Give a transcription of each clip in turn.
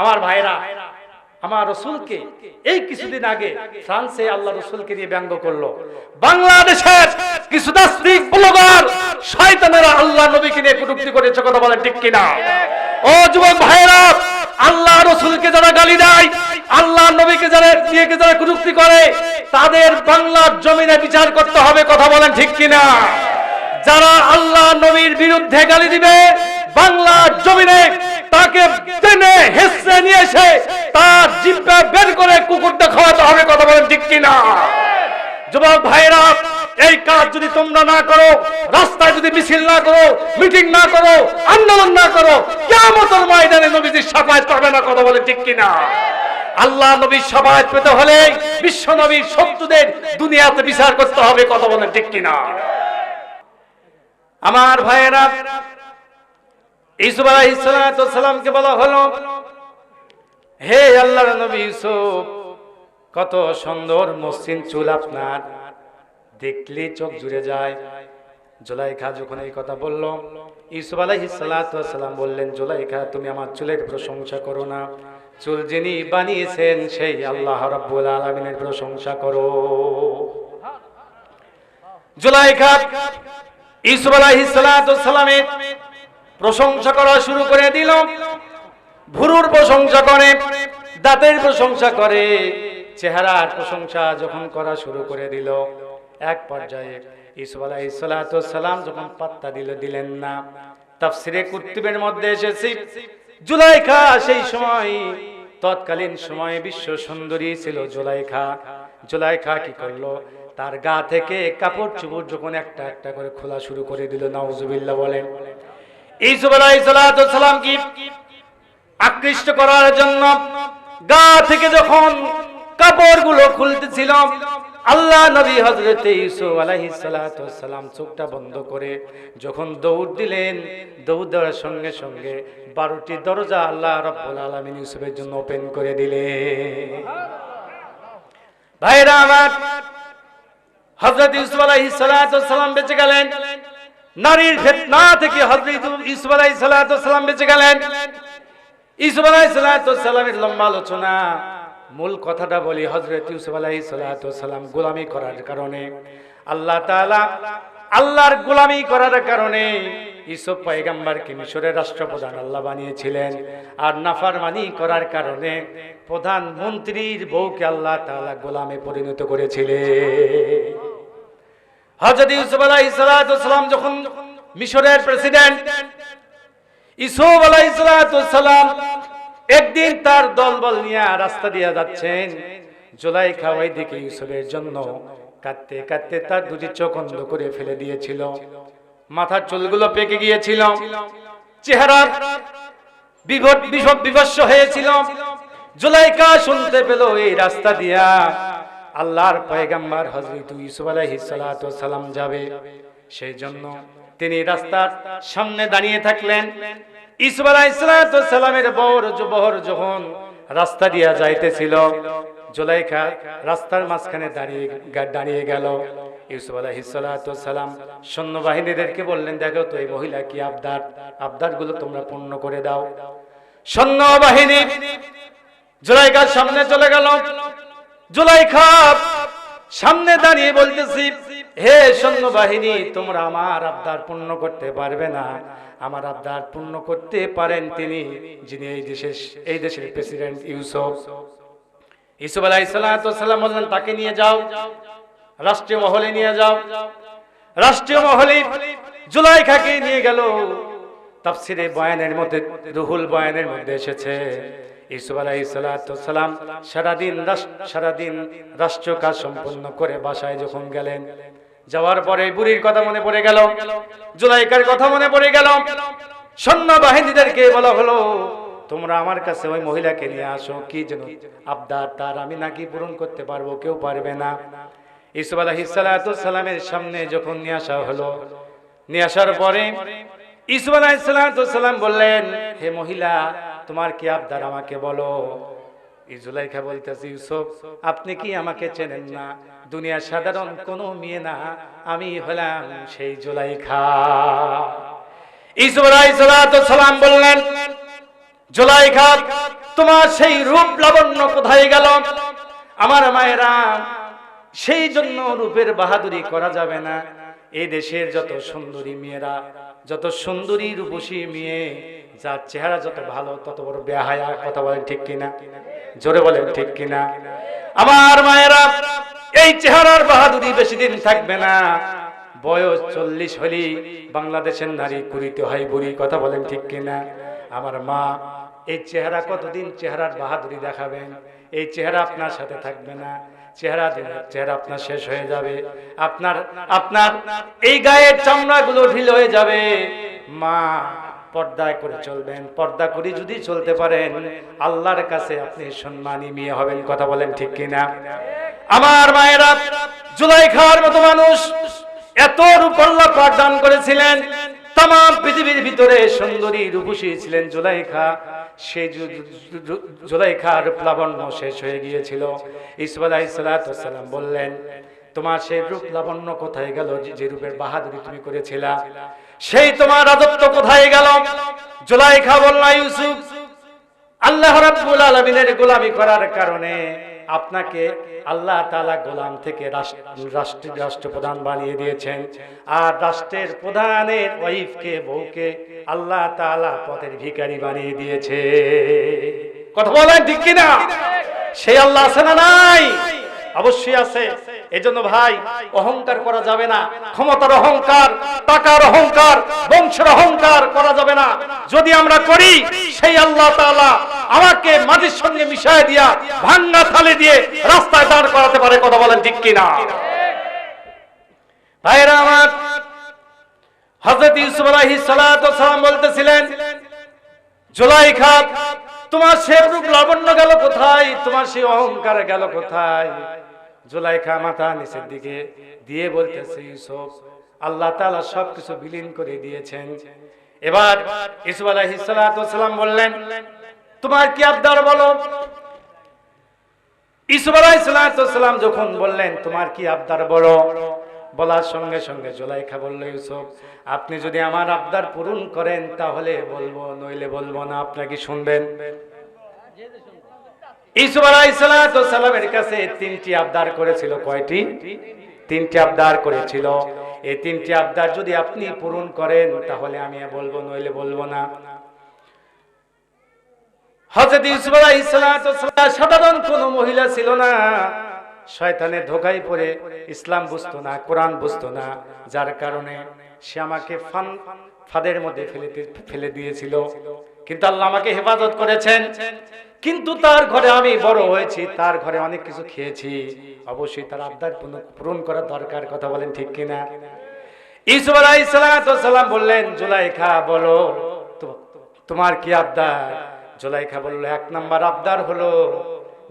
আমার ভাইরা, আমার রসুলকে এই কিছুদিন আগে ফ্রান্সে আল্লাহ রসুলকে নিয়ে ব্যঙ্গ করল। বাংলাদেশের কিছু ব্লগার, শয়তানেরা আল্লাহ নবীকে নিয়ে কটূক্তি করেছে, কথা বলেন ঠিক কিনা? ও যুবক ভাইরা আল্লাহ রসুলকে যারা গালি দেয়, আল্লাহ নবীকে যারা নিয়ে যারা কটূক্তি করে, তাদের বাংলার জমিনে বিচার করতে হবে, কথা বলেন ঠিক কিনা? যারা আল্লাহ নবীর বিরুদ্ধে গালি দিবে, বাংলার জমিনে তাকে টেনে হেসে নিয়ে এসে তার জিব্বা বের করে কুকুরটা খাওয়াতে হবে, কথা বলেন ঠিক কিনা? যুবক ভাইরা এই কাজ যদি তোমরা না করো, রাস্তায় যদি মিছিল না করো, মিটিং না করো, আন্দোলন না করো কেমন ময়দানে নবীজির সাফায়াত পাবে না, কথা বলে ঠিক কিনা? আল্লাহ নবীর সাফায়াত পেতে হলে বিশ্ব নবীর শত্রুদের দুনিয়াতে বিচার করতে হবে, কথা বলেন ঠিক কিনা? আমার ভাইয়েরা ইসুফ আলাইসালামকে বলা হলো, হে আল্লাহর নবী ইউসুফ, কত সুন্দর মসৃণ চুল আপনার। দেখলে চোখ জুড়ে যায়। জুলাইখা যখন এই কথা বলল, ইউসুফ আলাইসালাম বললেন, জুলাইখা, তুমি আমার চুলের প্রশংসা করো না। চুল যিনি বানিয়েছেন, সেই আল্লাহ রাব্বুল আলামিনের প্রশংসা করো। জুলাইখা ইসুফ আলাইহিসসালামের প্রশংসা করা শুরু করে দিল। ভুরুর প্রশংসা করে, দাঁতের প্রশংসা করে, চেহারার প্রশংসা যখন করা শুরু করে দিল, এক পর্যায়ে আলাইহিসসালাম যখন পাত্তা দিল, দিলেন না। তাফসিরে কুতুবের মধ্যে এসেছি। জুলাইখা সেই সময়, তৎকালীন সময়ে বিশ্ব সুন্দরী ছিল জুলাইখা। জুলাইখা কি করল? তার গা থেকে কাপড় চুপড় যখন একটা একটা করে খোলা শুরু করে দিল, নাউজুবিল্লাহ বলেন। ইসুফ আলাইহিসসালাম কি আকৃষ্ট করার জন্য গা থেকে যখন কাপড়গুলো খুলতেছিল, আল্লাহ নবী হজরত ইউসুফ আলাইহিস সালাম চোখটা বন্ধ করে যখন দৌড় দিলেন, দৌড় দেওয়ার সঙ্গে সঙ্গে বারোটি দরজা আল্লাহ রব্বুল আলামিন ইউসুফের জন্য ওপেন করে দিলেন। ভাইরা আমার হজরত ইউসুফ আলাইহিস সালাম বেঁচে গেলেন। নারীর ফেতনা থেকে হজরত ইউসুফ আলাইহিস সালাম বেঁচে গেলেন। ইউসুফ আলাইহিস লম্বা আলোচনা। মূল কথাটা বলি হজরত ইউসুফ আলাইহিস গোলামি করার কারণে, আল্লাহ তাআলা আল্লাহর গোলামি করার কারণে ইসুফ পয়গাম্বারকে মিশরের রাষ্ট্রপ্রধান আল্লাহ বানিয়েছিলেন। আর নাফারমানি করার কারণে প্রধানমন্ত্রীর বউকে আল্লাহ তাআলা গোলামে পরিণত করেছিলেন। হযরত ইউসুফ যখন মিশরের প্রেসিডেন্ট ইসুফ আলাইহিস একদিন তার দলবল নিয়ে রাস্তা দিয়ে যাচ্ছেন, জুলাইখা ওই দিকে ইউসুফের জন্য কাঁদতে কাঁদতে তার দুটি চোখ অন্ধ করে ফেলে দিয়েছিল। মাথার চুলগুলো পেকে গিয়েছিল। চেহারা বিভট বিভব বিভস্য হয়েছিল। জুলাইকা শুনতে পেল এই রাস্তা দিয়া আল্লাহর পয়গাম্বার হযরত ইউসুফ আলাইহিস সালাম যাবে। সেই জন্য তিনি রাস্তার সামনে দাঁড়িয়ে থাকলেন। বর বহর যখন রাস্তা দিয়া যাইতেছিল, জুলাইখা রাস্তার মাঝখানে দাঁড়িয়ে দাঁড়িয়ে গেল। ইউসুফ সৈন্যবাহিনীদেরকে বললেন, দেখো তো এই মহিলা কি আবদার? আবদারগুলো তোমরা পূর্ণ করে দাও। সৈন্যবাহিনী জুলাইখার সামনে চলে গেল। জুলাইখা সামনে দাঁড়িয়ে বলতেছি, হে সৈন্যবাহিনী, তোমরা আমার আবদার পূর্ণ করতে পারবে না। আমার আবদার পূর্ণ করতে পারেন তিনি, যিনি এই দেশের এই দেশের প্রেসিডেন্ট ইউসুফ। ইউসুফ আলাইহিস সালাম বললেন, তাকে নিয়ে যাও, রাষ্ট্রীয় মহলে নিয়ে যাও। রাষ্ট্রীয় মহলে জুলাইখাকে নিয়ে গেল। তাফসিরে বয়ানের মধ্যে, রুহুল বয়ানের মধ্যে এসেছে ইসুফ সারাদিন সারাদিন রাষ্ট্র কাজ সম্পন্ন করে বাসায় যখন গেলেন, যাওয়ার পরে বুড়ির কথা মনে পড়ে গেল, জুলাইকার কথা মনে পড়ে গেল বলা হলো, তোমরা আমার কাছে ওই মহিলাকে নিয়ে আসো, কি যেন আবদার তার, আমি নাকি পূরণ করতে পারব, কেউ পারবে না। ইসুফ আলাহিসাল্লামের সামনে যখন নিয়ে আসা হলো, নিয়ে আসার পরে ইসুফ আলাহিসাল্লাম বললেন, হে মহিলা তোমার কি আবদার? আমাকে বলো। ইজুলাইখা বলতেছি, ইউসুফ, আপনি কি আমাকে চেনেন না? দুনিয়ার সাধারণ কোনো মেয়ে না। আমি হলাম সেই জুলাইখা। সালাম বললেন, জুলাইখা, তোমার সেই রূপ লাবণ্য কোথায় গেল? আমার মায়েরা সেই জন্য রূপের বাহাদুরি করা যাবে না। এই দেশের যত সুন্দরী মেয়েরা, যত সুন্দরী রূপসী মেয়ে যার চেহারা যত ভালো, তত বড় বেহায়া কথা বলেন ঠিক কিনা? জোরে বলেন ঠিক কিনা? আমার মায়েরা, এই চেহারার বাহাদুরি বেশি দিন থাকবে না। বয়স চল্লিশ হলি বাংলাদেশের নারী কুড়িতে হয় বুড়ি, কথা বলেন ঠিক কিনা? আমার মা এই চেহারা কতদিন চেহারার বাহাদুরি দেখাবেন? এই চেহারা আপনার সাথে থাকবে না। চেহারা চেহারা আপনার শেষ হয়ে যাবে। আপনার আপনার এই গায়ের চামড়াগুলো ঢিল হয়ে যাবে। মা পর্দায় করে চলবেন, পর্দা করে যদি চলতে পারেন, আল্লাহর কাছে আপনি সম্মানী মেয়ে হবেন, কথা বলেন ঠিক কিনা? আমার মায়েরা, জুলাইখার মতো মানুষ, এত রূপল্লা পাঠদান করেছিলেন তাম পৃথিবীর ভিতরে সুন্দরী রূপসী ছিলেন জুলাইখা। সেই জুলাইখার প্লাবণ্য শেষ হয়ে গিয়েছিল। আলাইসালাম বললেন, তোমার সেই রূপ লাবণ্য কোথায় গেল? যে রূপের বাহাদুরি তুমি করেছিলা সেই তোমার রাজত্ব কোথায় গেল? জুলাইখা বলল, ইউসুফ, আল্লাহ রাব্বুল আলামিনের গোলামি করার কারণে আপনাকে আল্লাহ তাআলা গোলাম থেকে রাষ্ট্র, রাষ্ট্র- রাষ্ট্রপ্রধান বানিয়ে দিয়েছেন। আর রাষ্ট্রের প্রধানের ওয়াইফকে, বউকে আল্লাহ তাআলা পথের ভিখারি বানিয়ে দিয়েছে। কথা বলেন ঠিক কিনা? সেই আল্লাহ আছে না নাই? অবশ্যই আছে। এজন্য ভাই, অহংকার করা যাবে না। ক্ষমতার অহংকার, টাকার অহংকার, বংশের অহংকার করা যাবে না। যদি আমরা করি, সেই আল্লাহ তাআলা আমাকে মাটির সঙ্গে মিশায় দিয়া ভাঙ্গা থালে দিয়ে রাস্তায় দাঁড় করাতে পারে, কথা বলেন ঠিক কিনা? ভাইরা আমার, হযরত ইউসুফ আলাইহিস সালাতু সালাম বলতেছিলেন জুলাইখা তোমার সে রূপ লাবণ্য গেল কোথায়? তোমার সেই অহংকার গেল কোথায়? জুলাইখা মাথা নিচের দিকে দিয়ে বলতেছে ইউসুফ, আল্লাহ তালা সবকিছু বিলীন করে দিয়েছেন। এবার ইসুফ আলাইহিস সালাতু বললেন, তোমার কি আবদার বলো? ইসুফ আলাইহিস সালাতু যখন বললেন, তোমার কি আবদার বলো? বলার সঙ্গে সঙ্গে জুলাইখা বলল, ইউসুফ, আপনি যদি আমার আবদার পূরণ করেন তাহলে বলব, নইলে বলব না আপনাকে শুনবেন? কাছে তিনটি আবদার করেছিল। কয়টি? তিনটি আবদার করেছিল। এই তিনটি আবদার যদি আপনি পূরণ করেন, তাহলে আমি বলব, নইলে বলব না। আলাইহিসসালাম সাধারণ কোনো মহিলা ছিল না। শয়তানের ধোকায় পড়ে, ইসলাম বুঝতো না, কোরআন বুঝতো না। যার কারণে সে আমাকে ফান, ফাদের মধ্যে ফেলে ফেলে দিয়েছিল। কিন্তু আল্লাহ আমাকে হেফাজত করেছেন। কিন্তু তার ঘরে আমি বড় হয়েছি, তার ঘরে অনেক কিছু খেয়েছি। অবশ্যই তার আবদার পূরণ করা দরকার, কথা বলেন ঠিক কিনা? ইসুফ আলাইহিসসালাম বললেন, জুলাইখা, বলো তোমার কি আবদার? জুলাইখা বলল, এক নাম্বার আবদার হলো,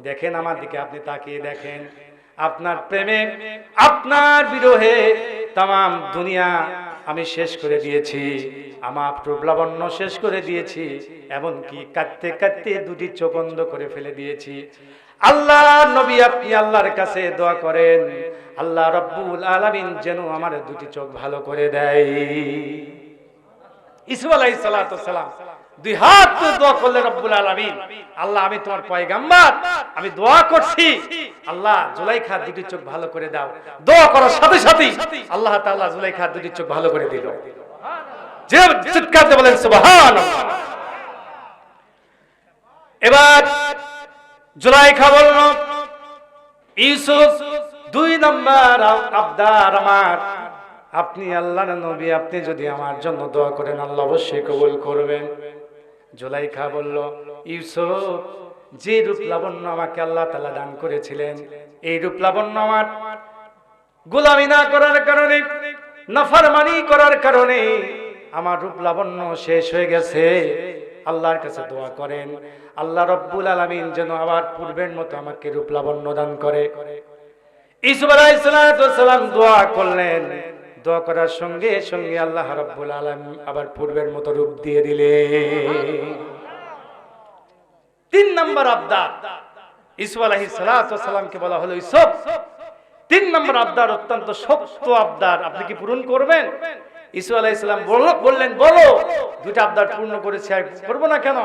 দেখেন আমার দিকে আপনি তাকিয়ে দেখেন। আপনার প্রেমে, আপনার বিরোহে তাম দুনিয়া আমি শেষ করে দিয়েছি। আমার প্রবলাবণ্য শেষ করে দিয়েছি, এমনকি কাঁদতে কাঁদতে দুটি চোখ বন্ধ করে ফেলে দিয়েছি। আল্লাহ নবী আপনি আল্লাহর কাছে দোয়া করেন, আল্লাহ রব্বুল আলামিন যেন আমার দুটি চোখ ভালো করে দেয়। ইসুফ আলাইহিস সালাম দুই হাত দোয়া করলেন রব্বুল আলামিন। আল্লাহ, আমি তোমার পয়গাম্বার, আমি দোয়া করছি। আল্লাহ জুলাইখা দুটি চোখ ভালো করে দাও। দোয়া করার সাথে সাথে আল্লাহ তাআলা জুলাইখা দুটি চোখ ভালো করে দিল। যে চিৎকার দিয়ে বলেন, সুবহানাল্লাহ। এবার জুলাইখা বলল, ইউসুফ, দুই নম্বর আবদার আমার। আপনি আল্লাহর নবী, আপনি যদি আমার জন্য দোয়া করেন, আল্লাহ অবশ্যই কবুল করবেন। জুলাইখা বলল, ইউসুফ, যে রূপ লাবণ্য আমাকে আল্লাহ তালা দান করেছিলেন, এই রূপ লাবণ্য আমার গোলামি না করার কারণে, নাফারমানি করার কারণে আমার রূপ লাবণ্য শেষ হয়ে গেছে। আল্লাহর কাছে দোয়া করেন, আল্লাহ রব্বুল আলামিন যেন আবার পূর্বের মতো আমাকে রূপ লাবণ্য দান করে। ইসুফ আলাইহিসসালাম দোয়া করলেন। দোয়া করার সঙ্গে সঙ্গে আল্লাহ রাব্বুল আলামিন আবার পূর্বের মতো রূপ দিয়ে দিলে তিন নম্বর আবদার ইসুফ আলাইহিস সালামকে বলা হলো ইসুফ তিন নম্বর আবদার অত্যন্ত শক্ত আবদার, আপনি কি পূরণ করবেন? ইসু আলাইহিস সালাম বললেন, বলো, দুইটা আবদার পূর্ণ করেছি, আর করব না কেন?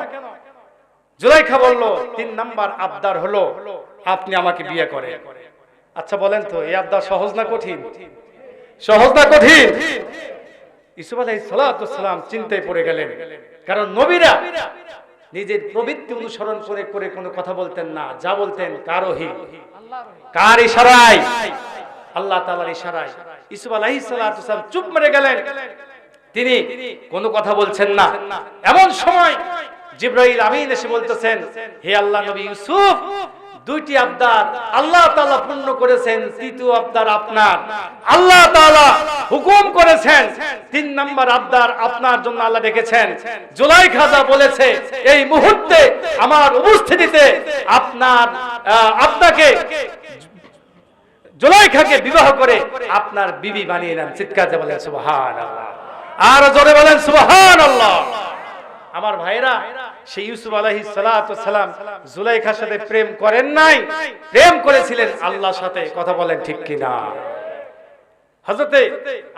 জুলাইখা বলল, তিন নাম্বার আবদার হলো, আপনি আমাকে বিয়ে করে আচ্ছা বলেন তো, এই আবদার সহজ না কঠিন? সহজ না কঠিন। ইসুফ আলাই সালাম চিন্তায় পড়ে গেলেন। কারণ নবীরা নিজের প্রবৃত্তি অনুসরণ করে করে কোনো কথা বলতেন না, যা বলতেন কারোহি। কার ইশারায়? আল্লাহ তাআলার ইশারায়। ইসুফ আলাইহিস সালাম চুপ মেরে গেলেন। তিনি কোনো কথা বলছেন না। এমন সময় জিব্রাইল আমিন এসে বলতেছেন, হে আল্লাহ নবী ইউসুফ দুইটি আবদার আল্লাহ তাআলা পূর্ণ করেছেন, তৃতীয় আবদার আপনার। আল্লাহ তাআলা হুকুম করেছেন, তিন নাম্বার আবদার আপনার জন্য আল্লাহ ডেকেছেন। জুলাই খাজা বলেছে, এই মুহূর্তে আমার উপস্থিতিতে আপনার আপনাকে জুলাইখাকে বিবাহ করে আপনার বিবি বানিয়ে নেন। চিৎকার দিয়ে বলেন আল্লাহ আর জোরে বলেন আল্লাহ আমার ভাইরা সেই ইউসুফ আলাইহি সালাম জুলাইখার সাথে প্রেম করেন নাই। প্রেম করেছিলেন আল্লাহর সাথে। কথা বলেন ঠিক কিনা?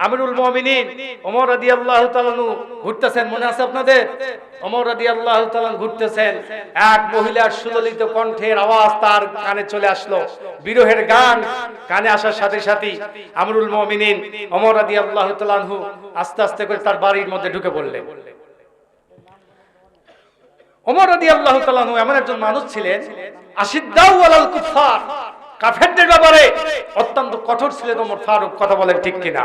আমিরুল ওমর ঘুরতেছেন। মনে আছে আপনাদের? ওমর ঘুরতেছেন। এক মহিলার সুললিত কণ্ঠের আওয়াজ তার কানে চলে আসলো। বিরহের গান কানে আসার সাথে সাথে আমিরুল মুমিনিন ওমর রাদিয়াল্লাহু তাআলা আস্তে আস্তে করে তার বাড়ির মধ্যে ঢুকে পড়লেন। ওমর রাদিয়াল্লাহু তাআলা এমন একজন মানুষ ছিলেন কুফার কাফেরদের ব্যাপারে অত্যন্ত কঠোর ছিলেন ওমর ফারুক, কথা বলেন ঠিক কিনা?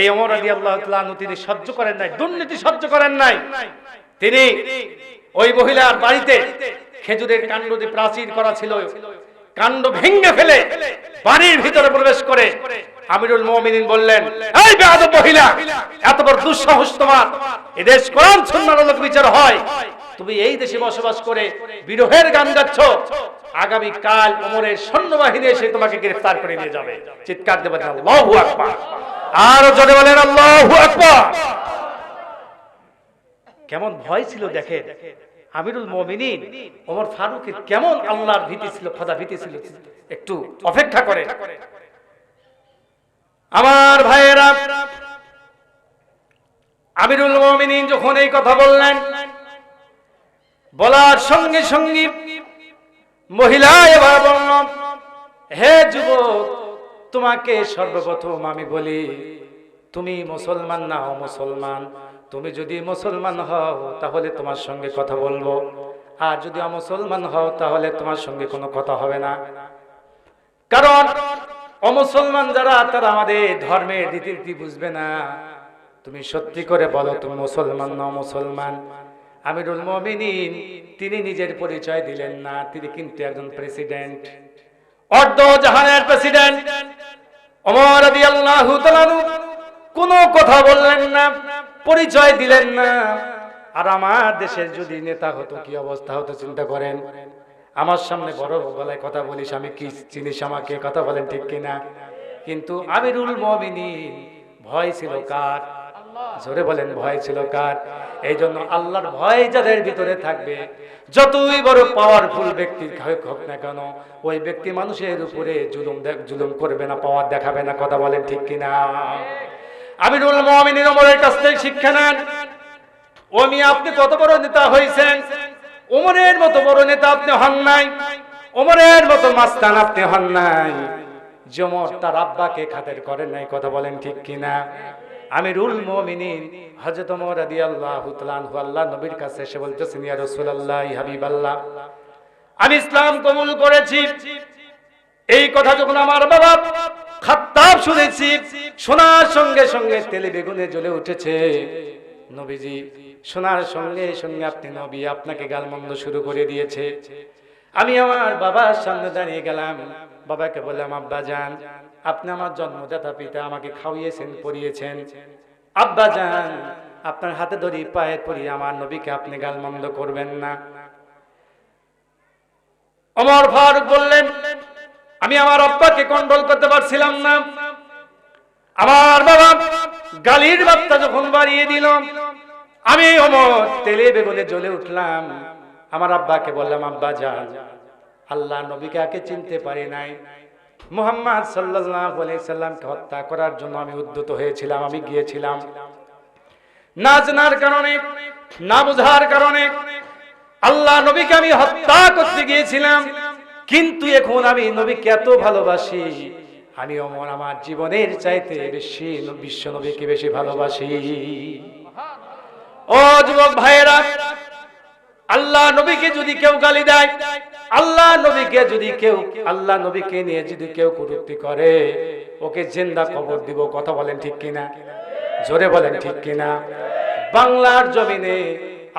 এই ওমর রাদিয়াল্লাহু তাআলা তিনি সহ্য করেন নাই, দুর্নীতি সহ্য করেন নাই। তিনি ওই মহিলার বাড়িতে খেজুরের কাণ্ড দিয়ে প্রাচীর করা ছিল, কাণ্ড ভেঙে ফেলে বাড়ির ভিতরে প্রবেশ করে আমিরুল মুমিনিন বললেন, এই বেয়াদব মহিলা, এত বড় দুঃসাহস তোমার। এদেশ কোরআন, সুন্নাহর লোক বিচার হয়। তুমি এই দেশে বসবাস করে বিরহের গান গাচ্ছ আগামী কাল ওমরের সৈন্যবাহিনী এসে তোমাকে গ্রেফতার করে নিয়ে যাবে। চিৎকার দেবেন আল্লাহু আকবার। আর জোরে বলেন, আল্লাহু আকবার। কেমন ভয় ছিল দেখে আমিরুল মুমিনিন, ওমর ফারুকের কেমন আল্লাহর ভীতি ছিল খোদা ভীতি ছিল, একটু অপেক্ষা করে। আমার ভাইয়েরা, আমিরুল মুমিনিন যখন এই কথা বললেন বলার সঙ্গে সঙ্গে মহিলা এবার বলল, হে যুবক, তোমাকে সর্বপ্রথম আমি বলি, তুমি মুসলমান না হও মুসলমান তুমি যদি মুসলমান হও, তাহলে তোমার সঙ্গে কথা বলব। আর যদি অমুসলমান হও, তাহলে তোমার সঙ্গে কোনো কথা হবে না। কারণ অমুসলমান যারা, তারা আমাদের ধর্মের রীতিনীতি বুঝবে না। তুমি সত্যি করে বলো, তুমি মুসলমান না মুসলমান আমিরুল মমিনিন, তিনি নিজের পরিচয় দিলেন না, তিনি কিন্তু একজন প্রেসিডেন্ট। অর্ধ জাহানের প্রেসিডেন্ট রাদিয়াল্লাহু কোনো কথা বললেন না, পরিচয় দিলেন না। আর আমার দেশের যদি নেতা হতো, কি অবস্থা হতো চিন্তা করেন? আমার সামনে বড় গলায় কথা বলিস, আমি কি চিনিস আমাকে? কথা বলেন ঠিক কিনা? কিন্তু আমিরুল মমিনিন, ভয় ছিল কার? জোরে বলেন, ভয় ছিল কার? এই জন্য আল্লাহর ভয় যাদের ভিতরে থাকবে, যতই বড় পাওয়ারফুল ব্যক্তি হোক না কেন, ওই ব্যক্তি মানুষের উপরে জুলুম জুলুম করবে না, পাওয়ার দেখাবে না, কথা বলেন ঠিক কিনা? আমিরুল মুমিনিন ওমরের কাছ থেকে শিক্ষা নেন। ওমি, আপনি কত বড় নেতা হয়েছেন? ওমরের মতো বড় নেতা আপনি হন নাই। ওমরের মতো মাস্তান আপনি হন নাই। জমর তার আব্বাকে খাতের করেন নাই, কথা বলেন ঠিক কিনা? আমিরুল মুমিনিন, হযরত ওমর রাদিয়াল্লাহু তাআলা আল্লাহ নবীর কাছে এসে বলতেছেন, ইয়া রাসূলুল্লাহ, হাবিবাল্লাহ। আমি ইসলাম কবুল করেছি। এই কথা যখন আমার বাবা খাত্তাব শুনেছি, শোনার সঙ্গে সঙ্গে তেলে বেগুনে জ্বলে উঠেছে। নবীজি, শোনার সঙ্গে সঙ্গে আপনি নবী, আপনাকে গালমন্দ শুরু করে দিয়েছে। আমি আমার বাবার সামনে দাঁড়িয়ে গেলাম। বাবাকে বললাম, আব্বা, যান। আপনি আমার জন্মদাতা পিতা আমাকে খাওয়িয়েছেন পরিয়েছেন আব্বা যান, আপনার হাতে ধরি, পায়ে পরি আমার নবীকে আপনি গালমন্দ করবেন না। অমর ফারুক বললেন, আমি আমার আব্বাকে কন্ট্রোল করতে পারছিলাম না। আমার বাবা গালির বার্তা যখন বাড়িয়ে দিল, আমি অমর তেলে বেগুনে জ্বলে উঠলাম। আমার আব্বাকে বললাম, আব্বা যান, আল্লাহ নবীকে আগে চিনতে পারি নাই। মুহাম্মদ সাল্লাল্লাহু আলাইহি সাল্লামকে হত্যা করার জন্য আমি উদ্যত হয়েছিলাম, আমি গিয়েছিলাম। না জানার কারণে, না বোঝার কারণে আল্লাহ নবীকে আমি হত্যা করতে গিয়েছিলাম, কিন্তু এখন আমি নবীকে এত ভালোবাসি আমি অমর আমার জীবনের চাইতে বেশি বিশ্ব নবীকে বেশি ভালোবাসি। ও যুবক ভাইয়েরা আল্লাহ নবীকে যদি কেউ গালি দেয়, আল্লাহ নবীকে যদি কেউ, আল্লাহ নবীকে নিয়ে যদি কেউ কুরুক্তি করে, ওকে জিন্দা কবর দিব, কথা বলেন ঠিক কিনা? জোরে বলেন ঠিক কিনা? বাংলার জমিনে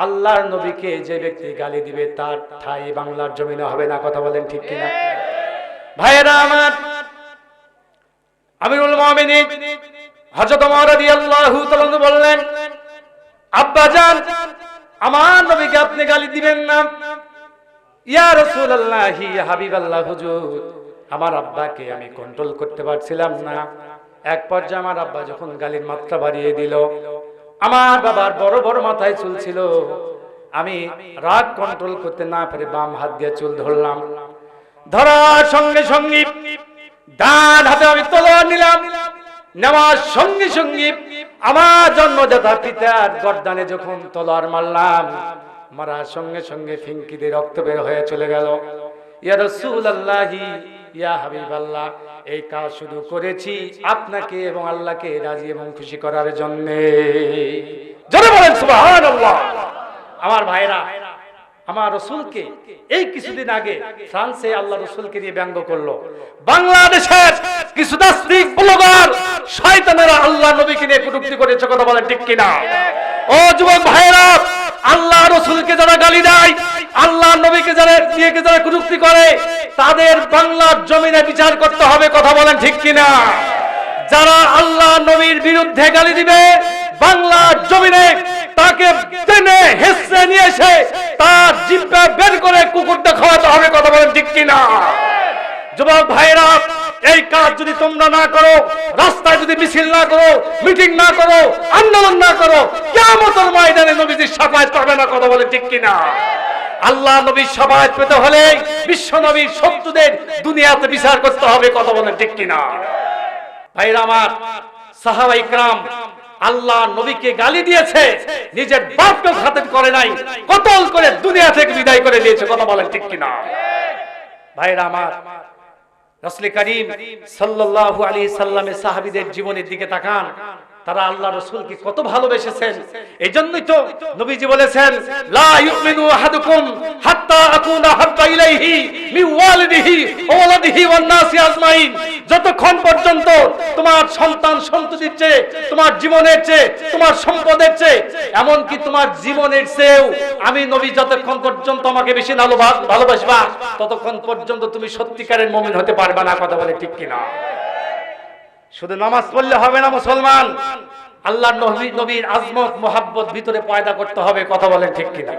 আল্লাহর নবীকে যে ব্যক্তি গালি দিবে, তার ঠাই বাংলার জমিনে হবে না, কথা বলেন ঠিক কিনা? ভাইয়েরা আমার, আমিরুল মুমিনিন, হযরত ওমর রাদিয়াল্লাহু তাআলা বললেন, আব্বা জান আমার নবীকে আপনি গালি দিবেন না। ইয়া রাসূলুল্লাহ, ইয়া হাবিবাল্লাহ, হুজুর, আমার আব্বাকে আমি কন্ট্রোল করতে পারছিলাম না। এক পর্যায়ে আমার আব্বা যখন গালির মাত্রা বাড়িয়ে দিল, আমার বাবার বড় বড় মাথায় চুল ছিল। আমি রাগ কন্ট্রোল করতে না পেরে বাম হাত দিয়ে চুল ধরলাম। ধরার সঙ্গে সঙ্গে ডান হাতে আমি তলোয়ার নিলাম। নেওয়ার সঙ্গে সঙ্গে আমার জন্মদাতা পিতার গর্দানে যখন তলোয়ার মারলাম, মারার সঙ্গে সঙ্গে ফিঙ্কিতে রক্ত বের হয়ে চলে গেল। ইয়া রাসূলুল্লাহি, ইয়া হাবিবাল্লাহ, এই কাজ শুধু করেছি আপনাকে এবং আল্লাহকে রাজি এবং খুশি করার জন্য। জোরে বলেন আমার ভাইরা, আমার রসুলকে এই কিছুদিন আগে ফ্রান্সে আল্লাহ রসুলকে নিয়ে ব্যঙ্গ করল। বাংলাদেশের কিছু নাস্তিক, ব্লগার শয়তানেরা আল্লাহ নবীকে নিয়ে কটূক্তি করেছে, কথা বলেন ঠিক কিনা? ও যুবক ভাইরা আল্লাহ রসুলকে যারা গালি দেয়, আল্লাহ নবীকে যারা নিয়ে যারা কটূক্তি করে, তাদের বাংলার জমিনে বিচার করতে হবে, কথা বলেন ঠিক কিনা? যারা আল্লাহ নবীর বিরুদ্ধে গালি দিবে, বাংলার জমিনে তাকে টেনে হেসে নিয়ে এসে তার জিব্বা বের করে কুকুরটা খাওয়াতে হবে, কথা বলেন ঠিক কিনা? যুবক ভাইরা এই কাজ যদি তোমরা না করো, রাস্তায় যদি মিছিল না করো, মিটিং না করো, আন্দোলন না করো কেমন ময়দানে নবীজির সাফায়াত করবে না কথা বলে ঠিক কিনা? আল্লাহ নবীর সাফায়াত পেতে হলে বিশ্ব নবীর শত্রুদের দুনিয়াতে বিচার করতে হবে কথা বলে ঠিক কিনা? ভাইরা আমার সাহাবা ইকরাম, আল্লাহ নবীকে গালি দিয়েছে, নিজের বাপকে খাতেন করে নাই, কতল করে দুনিয়া থেকে বিদায় করে দিয়েছে কথা বলেন ঠিক কিনা? ভাইরা আমার রসুল করিম সাল্লাল্লাহু আলাইহি সাল্লামের সাহাবীদের জীবনের দিকে তাকান। তারা আল্লাহ রসুলকে কত ভালোবেসেছেন? এই জন্যই তো নবীজি বলেছেন যতক্ষণ পর্যন্ত তোমার সন্তান সন্ততির চেয়ে, তোমার জীবনের চেয়ে, তোমার সম্পদের চেয়ে এমন কি তোমার জীবনের চেয়েও আমি নবী যতক্ষণ পর্যন্ত আমাকে বেশি ভালোবাসবা, ততক্ষণ পর্যন্ত তুমি সত্যিকারের মুমিন হতে পারবে না, কথা বলে ঠিক কিনা? শুধু নামাজ পড়লে হবে না মুসলমান। আল্লাহ নবী নবীর আজমত, মোহাব্বত ভিতরে পয়দা করতে হবে, কথা বলেন ঠিক কিনা?